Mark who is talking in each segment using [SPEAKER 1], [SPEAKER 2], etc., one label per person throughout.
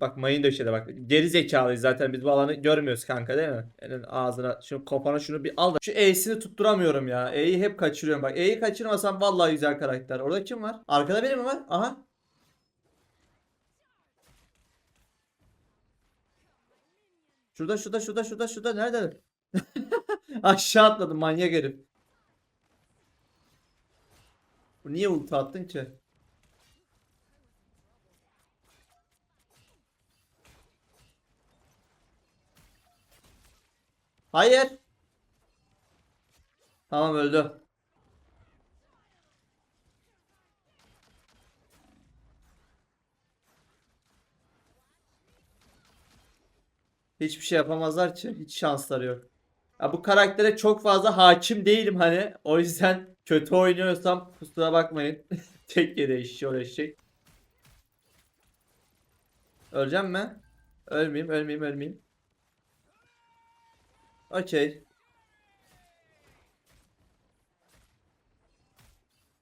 [SPEAKER 1] Bak mayın döşede bak. Geri zekalıyız zaten biz bu alanı görmüyoruz kanka değil mi? Elin ağzına şunu kopana şunu bir al da. Şu E'sini tutturamıyorum ya. E'yi hep kaçırıyorum bak. E'yi kaçırmasam vallahi güzel karakter. Orada kim var? Arkada biri mi var? Aha. Şurada şurada şurada şurada şurada nerede? Aşağı atladım manyak herif. Niye ulti attın ki? Hayır. Tamam öldü. Hiçbir şey yapamazlar ki. Hiç şansları yok. Ya bu karaktere çok fazla hakim değilim hani. O yüzden kötü oynuyorsam kusura bakmayın. Tek yere işiyor eşek. Öleceğim mi? Ölmeyeyim, ölmeyeyim, ölmeyeyim. Okey.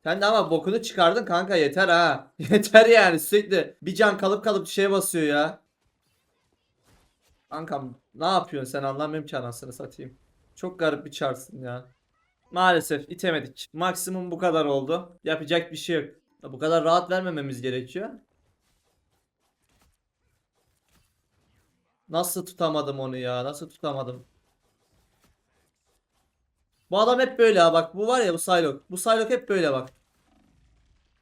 [SPEAKER 1] Sen de ama bokunu çıkardın kanka yeter ha. Yeter yani sürekli bir can kalıp kalıp şeye basıyor ya. Kankam ne yapıyorsun sen anlamıyorum ki anasını satayım. Çok garip bir çarsın ya. Maalesef itemedik. Maksimum bu kadar oldu. Yapacak bir şey yok. Bu kadar rahat vermememiz gerekiyor. Nasıl tutamadım onu ya? Nasıl tutamadım? Bu adam hep böyle ha bak. Bu var ya bu Psylocke. Bu Psylocke hep böyle bak.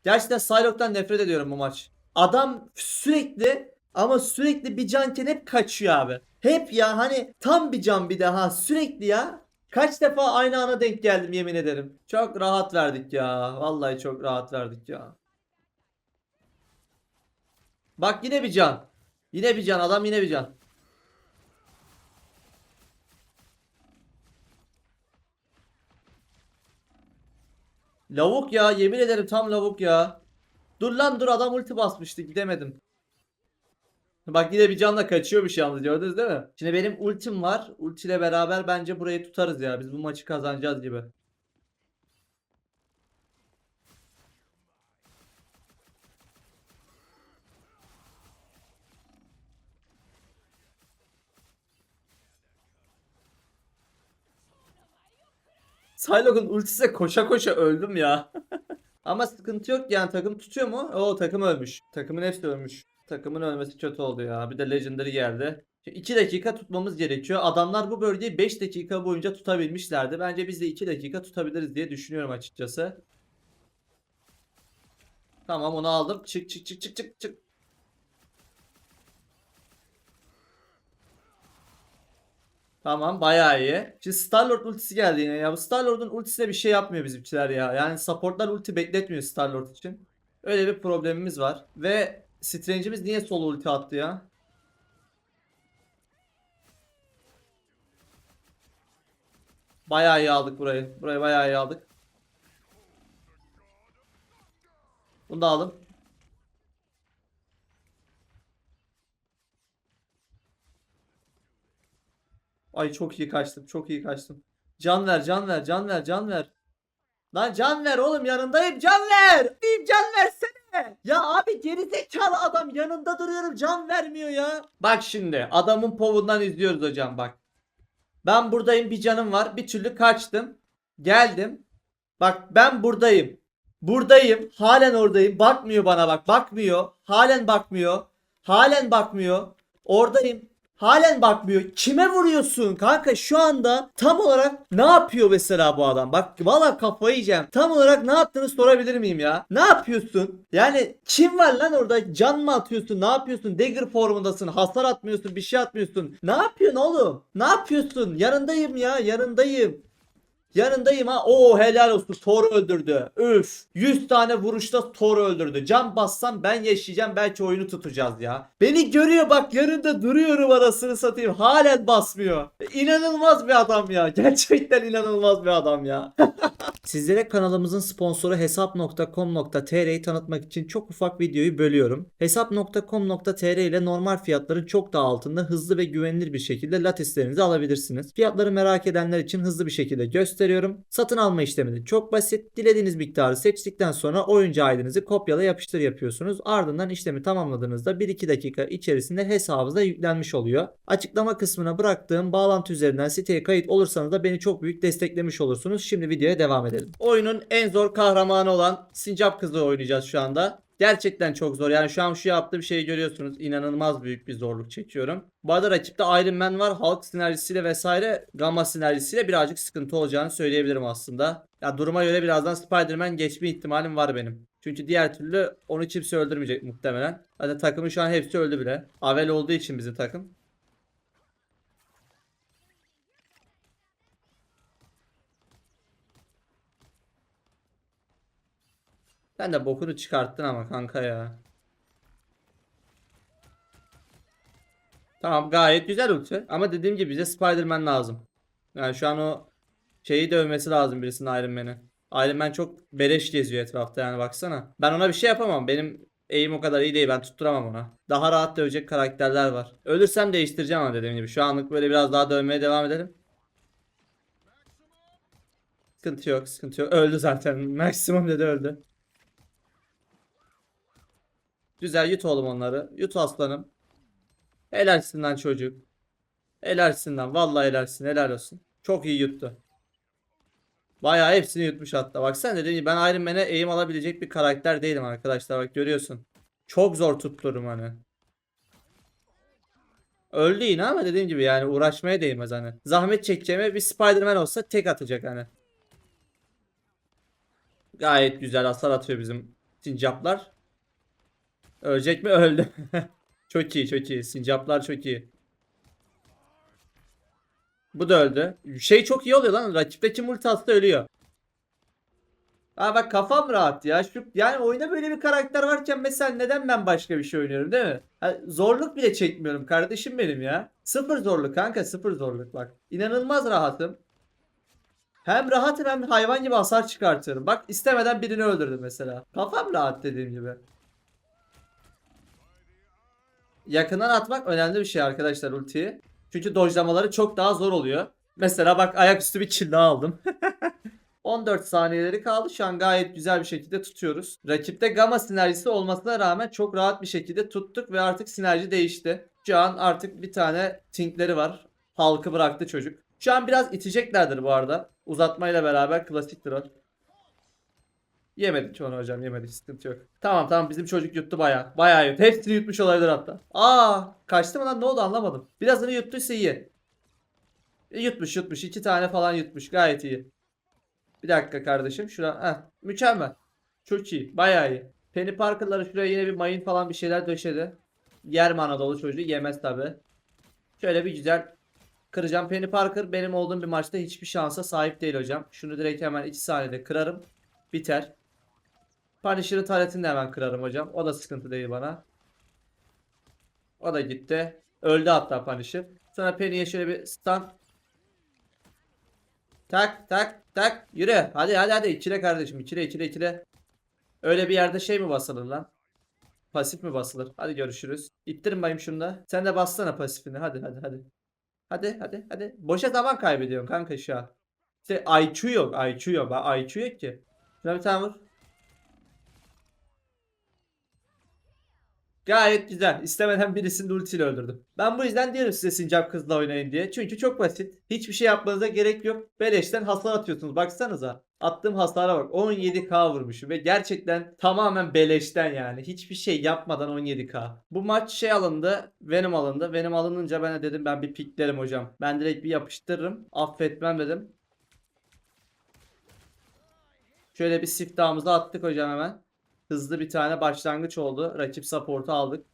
[SPEAKER 1] Gerçekten Psylocke'dan nefret ediyorum bu maç. Adam sürekli ama sürekli bir canken hep kaçıyor abi. Hep ya hani tam bir can bir daha sürekli ya. Kaç defa aynı ana denk geldim yemin ederim. Çok rahat verdik ya. Vallahi çok rahat verdik ya. Bak yine bir can. Yine bir can adam yine bir can. Lavuk ya yemin ederim tam lavuk ya. Dur lan dur adam ulti basmıştı gidemedim. Bak yine bir canla kaçıyormuş yalnız gördünüz değil mi? Şimdi benim ultim var. Ultiyle beraber bence burayı tutarız ya. Biz bu maçı kazanacağız gibi. Psylocke'un ultisiyle koşa koşa öldüm ya. Ama sıkıntı yok yani takım tutuyor mu? Oo takım ölmüş. Takımın hepsi ölmüş. Takımın ölmesi kötü oldu ya. Bir de Legendary geldi. 2 dakika tutmamız gerekiyor. Adamlar bu bölgeyi 5 dakika boyunca tutabilmişlerdi. Bence biz de 2 dakika tutabiliriz diye düşünüyorum açıkçası. Tamam onu aldım. Çık çık çık çık çık çık. Tamam bayağı iyi. Şimdi Starlord ultisi geldi yine ya. Bu Starlord'un ultisiyle bir şey yapmıyor bizimkiler ya. Yani supportlar ulti bekletmiyor Starlord için. Öyle bir problemimiz var. Ve Strange'imiz niye solo ulti attı ya? Bayağı iyi aldık burayı. Burayı bayağı iyi aldık. Bunu da aldım. Ay çok iyi kaçtım. Çok iyi kaçtım. Can ver, can ver, can ver, can ver. Lan can ver oğlum yanındayım. Can ver. Diyeyim can versene. Ya abi gerizekalı adam yanında duruyorum can vermiyor ya. Bak şimdi adamın povundan izliyoruz hocam bak. Ben buradayım bir canım var. Bir türlü kaçtım. Geldim. Bak ben buradayım. Buradayım. Halen oradayım. Bakmıyor bana bak. Bakmıyor. Halen bakmıyor. Halen bakmıyor. Oradayım. Halen bakmıyor. Kime vuruyorsun kanka şu anda tam olarak ne yapıyor mesela bu adam? Bak valla kafayı yiyeceğim. Tam olarak ne yaptığını sorabilir miyim ya? Ne yapıyorsun? Yani kim var lan orada? Can mı atıyorsun? Ne yapıyorsun? Dagger formundasın. Hasar atmıyorsun. Bir şey atmıyorsun. Ne yapıyorsun oğlum? Ne yapıyorsun? Yanındayım ya. Yanındayım. Yanındayım ha. Oo helal olsun. Thor öldürdü. Üf. 100 tane vuruşta Thor öldürdü. Can bassam ben yaşayacağım. Belki oyunu tutacağız ya. Beni görüyor bak yanında duruyorum arasını satayım. Halen basmıyor. İnanılmaz bir adam ya. Gerçekten inanılmaz bir adam ya. Sizlere kanalımızın sponsoru hesap.com.tr'yi tanıtmak için çok ufak videoyu bölüyorum. Hesap.com.tr ile normal fiyatların çok daha altında hızlı ve güvenilir bir şekilde lateslerinizi alabilirsiniz. Fiyatları merak edenler için hızlı bir şekilde gösteriyorum. Satın alma işlemi de çok basit. Dilediğiniz miktarı seçtikten sonra oyuncu ID'nizi kopyala yapıştır yapıyorsunuz. Ardından işlemi tamamladığınızda 1-2 dakika içerisinde hesabınıza yüklenmiş oluyor. Açıklama kısmına bıraktığım bağlantı üzerinden siteye kayıt olursanız da beni çok büyük desteklemiş olursunuz. Şimdi videoya devam edelim. Oyunun en zor kahramanı olan Sincap Kızı oynayacağız şu anda. Gerçekten çok zor. Yani şu an şu yaptığım şeyi görüyorsunuz. İnanılmaz büyük bir zorluk çekiyorum. Bu arada rakipte Iron Man var. Hulk sinerjisiyle vesaire Gamma sinerjisiyle birazcık sıkıntı olacağını söyleyebilirim aslında. Ya duruma göre birazdan Spider-Man geçme ihtimalim var benim. Çünkü diğer türlü onu kimse öldürmeyecek muhtemelen. Zaten takımın şu an hepsi öldü bile. Avel olduğu için bizim takım. Sen de bokunu çıkarttın ama kanka ya. Tamam gayet güzel ulti. Ama dediğim gibi bize Spider-Man lazım. Yani şu an o şeyi dövmesi lazım birisinin Iron Man'i. Iron Man çok beleş geziyor etrafta yani baksana. Ben ona bir şey yapamam. Benim eğim o kadar iyi değil. Ben tutturamam ona. Daha rahat dövecek karakterler var. Ölürsem değiştireceğim ama dediğim gibi. Şu anlık böyle biraz daha dövmeye devam edelim. Sıkıntı yok, sıkıntı yok. Öldü zaten. Maksimum dedi öldü. Güzel yut oğlum onları. Yut aslanım. Helalsin lan çocuk. Helalsin lan. Vallahi helalsin. Helal olsun. Çok iyi yuttu. Bayağı hepsini yutmuş hatta. Baksana dediğim gibi ben Iron Man'e eğim alabilecek bir karakter değilim arkadaşlar. Bak görüyorsun. Çok zor tutturum hani. Öldü yine ama dediğim gibi yani uğraşmaya değmez hani. Zahmet çekeceğime bir Spider-Man olsa tek atacak hani. Gayet güzel hasar atıyor bizim sincaplar. Ölecek mi? Öldü. çok iyi çok iyi. Sincaplar çok iyi. Bu da öldü. Şey çok iyi oluyor lan. Rakipteki multi atsa ölüyor. Ha bak kafam rahat ya. Şu, yani oyunda böyle bir karakter varken mesela neden ben başka bir şey oynuyorum değil mi? Ha, zorluk bile çekmiyorum kardeşim benim ya. Sıfır zorluk kanka sıfır zorluk bak. İnanılmaz rahatım. Hem rahatım hem hayvan gibi hasar çıkartıyorum. Bak istemeden birini öldürdüm mesela. Kafam rahat dediğim gibi. Yakından atmak önemli bir şey arkadaşlar ultiyi. Çünkü dojlamaları çok daha zor oluyor. Mesela bak ayaküstü bir kill daha aldım. 14 saniyeleri kaldı. Şu an gayet güzel bir şekilde tutuyoruz. Rakipte gamma sinerjisi olmasına rağmen çok rahat bir şekilde tuttuk ve artık sinerji değişti. Şu an artık bir tane tinkleri var. Halkı bıraktı çocuk. Şu an biraz iteceklerdir bu arada. Uzatmayla beraber klasiktir o. Yemedik onu hocam yemedik sıkıntı yok. Tamam tamam bizim çocuk yuttu baya. Baya yuttu. Hepsini yutmuş olabilir hatta. Aa kaçtı mı lan ne oldu anlamadım. Birazını yuttuysa iyi. E, Yutmuş yutmuş. iki tane falan yutmuş. Gayet iyi. Bir dakika kardeşim. Şura. Heh, mükemmel. Çok iyi. Baya iyi. Penny Parker'ları şuraya yine bir mayın falan bir şeyler döşedi. Yer mi Anadolu çocuğu? Yemez tabi. Şöyle bir güzel kıracağım. Penny Parker benim olduğum bir maçta hiçbir şansa sahip değil hocam. Şunu direkt hemen 2 saniyede kırarım. Biter. Punisher'ın taretini de hemen kırarım hocam. O da sıkıntı değil bana. O da gitti. Öldü hatta Punisher. Sonra Penny'e şöyle bir stun. Tak tak tak. Yürü. Hadi hadi hadi. İkile kardeşim. İkile ikile ikile. Öyle bir yerde şey mi basılır lan? Pasif mi basılır? Hadi görüşürüz. İttirin bayım şunu da. Sen de bassana pasifini. Hadi hadi hadi. Hadi hadi hadi. Boşa zaman kaybediyorsun kanka şu an. İşte IQ yok. IQ yok. IQ yok ki. Şuna bir tane vur. Gayet güzel. İstemeden birisini de ultiyle öldürdüm. Ben bu yüzden diyorum size sincap kızla oynayın diye. Çünkü çok basit. Hiçbir şey yapmanıza gerek yok. Beleşten hasar atıyorsunuz. Baksanıza. Attığım hasara bak. 17k vurmuşum ve gerçekten tamamen beleşten yani. Hiçbir şey yapmadan 17k. Bu maç şey alındı. Venom alındı. Venom alınınca ben de dedim ben bir piklerim hocam. Ben direkt bir yapıştırırım. Affetmem dedim. Şöyle bir siftahımızı attık hocam hemen. Hızlı bir tane başlangıç oldu. Rakip support'u aldık.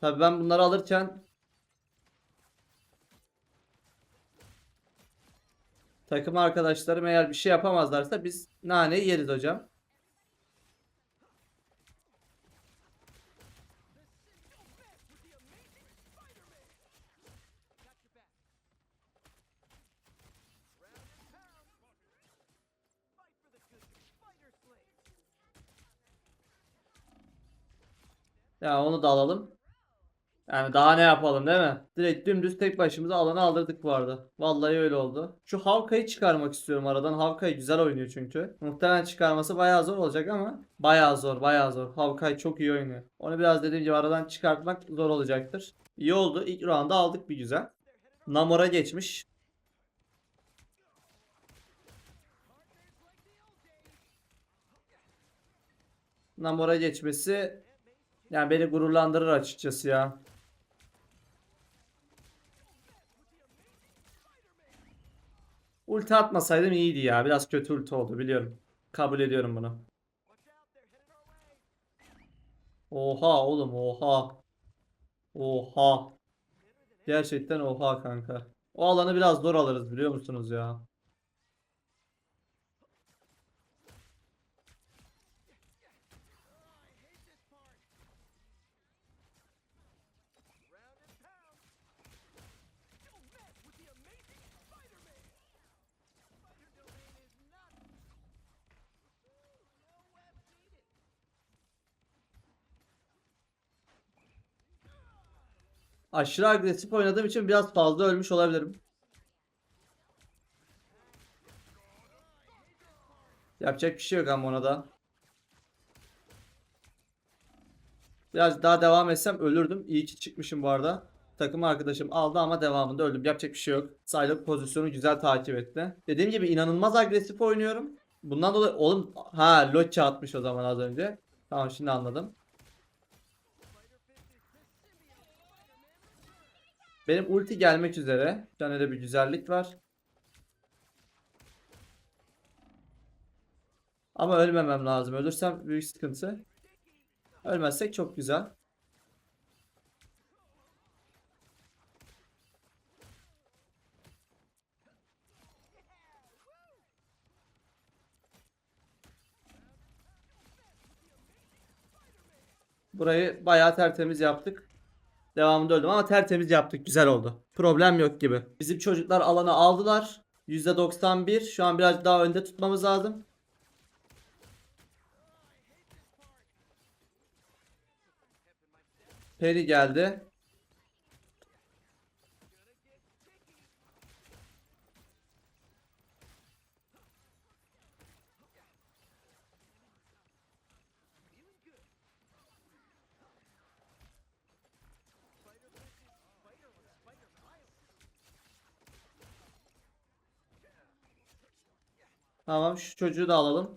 [SPEAKER 1] Tabii ben bunları alırken takım arkadaşlarım eğer bir şey yapamazlarsa biz naneyi yeriz hocam. Ya onu da alalım. Yani daha ne yapalım değil mi? Direkt dümdüz tek başımıza alanı aldırdık bu arada. Vallahi öyle oldu. Şu Havka'yı çıkarmak istiyorum aradan. Havka'yı güzel oynuyor çünkü. Muhtemelen çıkarması bayağı zor olacak ama bayağı zor bayağı zor. Havka'yı çok iyi oynuyor. Onu biraz dediğim gibi aradan çıkartmak zor olacaktır. İyi oldu. İlk round'da aldık bir güzel. Namor'a geçmiş. Namor'a geçmesi yani beni gururlandırır açıkçası ya. Ulti atmasaydım iyiydi ya. Biraz kötü ulti oldu biliyorum. Kabul ediyorum bunu. Oha oğlum oha. Oha. Gerçekten oha kanka. O alanı biraz zor alırız biliyor musunuz ya? Aşırı agresif oynadığım için biraz fazla ölmüş olabilirim. Yapacak bir şey yok ama ona da. Biraz daha devam etsem ölürdüm. İyi ki çıkmışım bu arada. Takım arkadaşım aldı ama devamında öldüm. Yapacak bir şey yok. Sayılık pozisyonu güzel takip etti. Dediğim gibi inanılmaz agresif oynuyorum. Bundan dolayı oğlum ha loça atmış o zaman az önce. Tamam şimdi anladım. Benim ulti gelmek üzere. Bir tane de bir güzellik var. Ama ölmemem lazım. Ölürsem büyük sıkıntı. Ölmezsek çok güzel. Burayı bayağı tertemiz yaptık. Devamında öldüm ama tertemiz yaptık. Güzel oldu. Problem yok gibi. Bizim çocuklar alanı aldılar. %91. Şu an biraz daha önde tutmamız lazım. Peri geldi. Tamam şu çocuğu da alalım.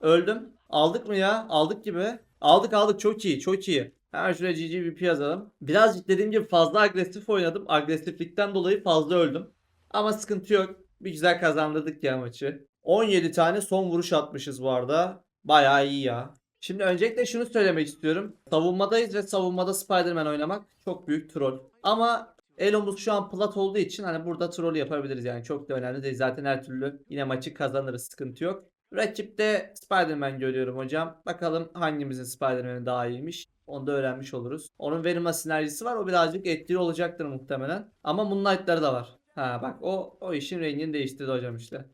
[SPEAKER 1] Öldüm. Aldık mı ya? Aldık gibi. Aldık aldık çok iyi çok iyi. Hemen şuraya GGVP yazalım. Birazcık dediğim gibi fazla agresif oynadım. Agresiflikten dolayı fazla öldüm. Ama sıkıntı yok. Bir güzel kazandırdık ya maçı. 17 tane son vuruş atmışız bu arada. Bayağı iyi ya. Şimdi öncelikle şunu söylemek istiyorum. Savunmadayız ve savunmada Spider-Man oynamak çok büyük troll. Ama Elomuz şu an plat olduğu için hani burada troll yapabiliriz yani çok da önemli değil. Zaten her türlü yine maçı kazanırız sıkıntı yok. Rakipte Spider-Man görüyorum hocam. Bakalım hangimizin Spider-Man'i daha iyiymiş. Onu da öğrenmiş oluruz. Onun verilme sinerjisi var. O birazcık etkili olacaktır muhtemelen. Ama Moonlight'ları da var. Ha bak o o işin rengini değiştirdi hocam işte.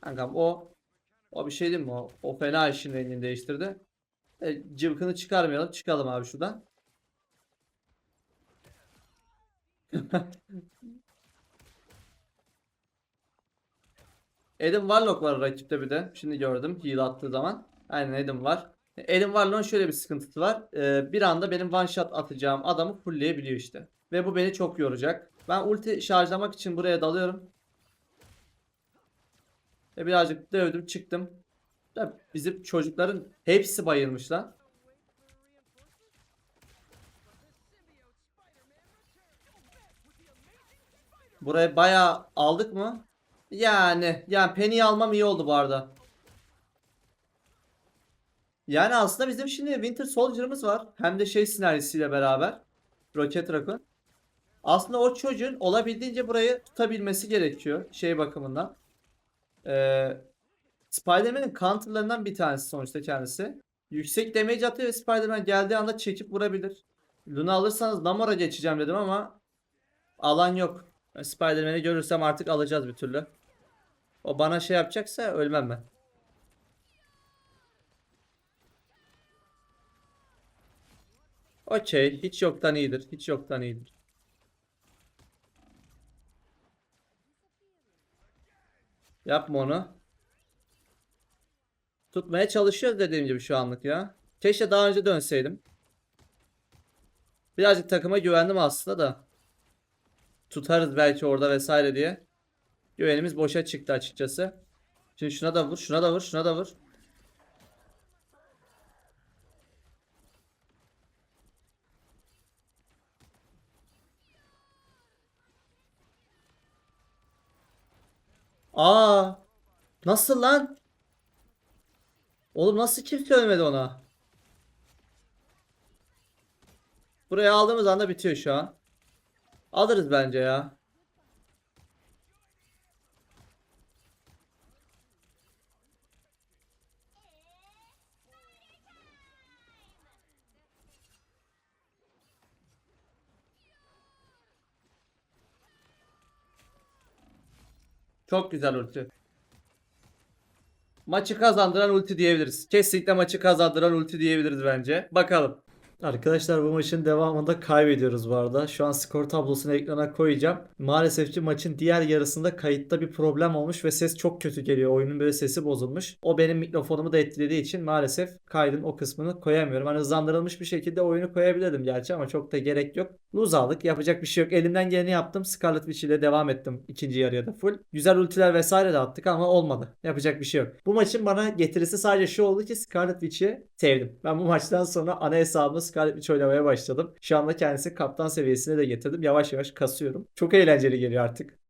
[SPEAKER 1] Kankam o o bir şey değil mi? O, o fena işin rengini değiştirdi. E, cıvkını çıkarmayalım. Çıkalım abi şuradan. Adam Warlock var rakipte bir de. Şimdi gördüm heal attığı zaman. Aynen Adam var. Adam Warlock'un şöyle bir sıkıntısı var. Ee, bir anda benim one shot atacağım adamı fullleyebiliyor işte. Ve bu beni çok yoracak. Ben ulti şarjlamak için buraya dalıyorum. Ve birazcık dövdüm çıktım. Bizim çocukların hepsi bayılmış lan. Burayı bayağı aldık mı? Yani yani Penny'i almam iyi oldu bu arada. Yani aslında bizim şimdi Winter Soldier'ımız var. Hem de şey sinerjisiyle beraber. Rocket Raccoon. Aslında o çocuğun olabildiğince burayı tutabilmesi gerekiyor. Şey bakımından. Ee, Spider-Man'in counterlarından bir tanesi sonuçta kendisi. Yüksek damage atıyor ve Spider-Man geldiği anda çekip vurabilir. Luna alırsanız Namor'a geçeceğim dedim ama alan yok. Spider-Man'i görürsem artık alacağız bir türlü. O bana şey yapacaksa ölmem ben. Okey. Hiç yoktan iyidir. Hiç yoktan iyidir. Yapma onu. Tutmaya çalışıyoruz dediğim gibi şu anlık ya. Keşke daha önce dönseydim. Birazcık takıma güvendim aslında da. Tutarız belki orada vesaire diye. Güvenimiz boşa çıktı açıkçası. Şimdi şuna da vur, şuna da vur, şuna da vur. Aa! Nasıl lan? Oğlum nasıl kimse ölmedi ona? Buraya aldığımız anda bitiyor şu an. Alırız bence ya. Çok güzel ulti. Maçı kazandıran ulti diyebiliriz. Kesinlikle maçı kazandıran ulti diyebiliriz bence. Bakalım. Arkadaşlar bu maçın devamında kaybediyoruz bu arada. Şu an skor tablosunu ekrana koyacağım. Maalesef ki maçın diğer yarısında kayıtta bir problem olmuş ve ses çok kötü geliyor. Oyunun böyle sesi bozulmuş. O benim mikrofonumu da etkilediği için maalesef kaydın o kısmını koyamıyorum. Hani hızlandırılmış bir şekilde oyunu koyabilirdim gerçi ama çok da gerek yok. Lose aldık. Yapacak bir şey yok. Elimden geleni yaptım. Scarlet Witch ile devam ettim ikinci yarıya da full. Güzel ultiler vesaire de attık ama olmadı. Yapacak bir şey yok. Bu maçın bana getirisi sadece şu oldu ki Scarlet Witch'i sevdim. Ben bu maçtan sonra ana hesabımda Scarlet Witch oynamaya başladım. Şu anda kendisi kaptan seviyesine de getirdim. Yavaş yavaş kasıyorum. Çok eğlenceli geliyor artık.